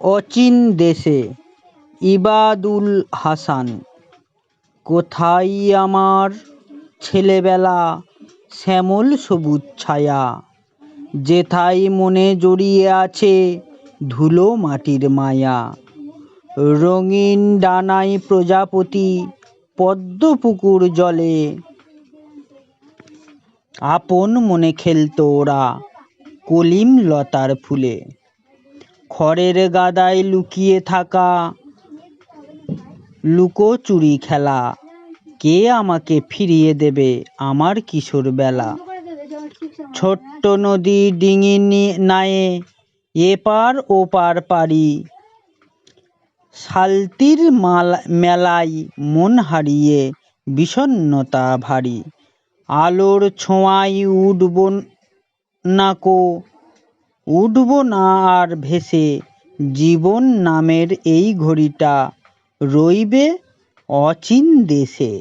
অচিন দেশে। ইবাদুল হাসান, কোথায় আমার ছেলেবেলা শ্যামল সবুজ ছায়া? যেথায় মনে জড়িয়ে আছে ধুলো মাটির মায়া? রঙিন ডানায় প্রজাপতি পদ্ম পুকুর জলে। আপন মনে খেলতো ওরা কলিম লতার ফুলে। খড়ের গাদায় লুকিয়ে থাকা। লুকোচুরি খেলা, কে আমাকে ফিরিয়ে দেবে আমার কিশোর বেলা? ছোট্ট নদী ডিঙি নায়ে, এপার ওপার পারি শালতির মালা মেলায় মন হারিয়ে বিষণ্ণতা ভারী। আলোর ছোঁয়ায় উঠব নাকো উঠব না আর ভেসে জীবন নামের এই ঘড়িটা রইবে অচিন দেশে।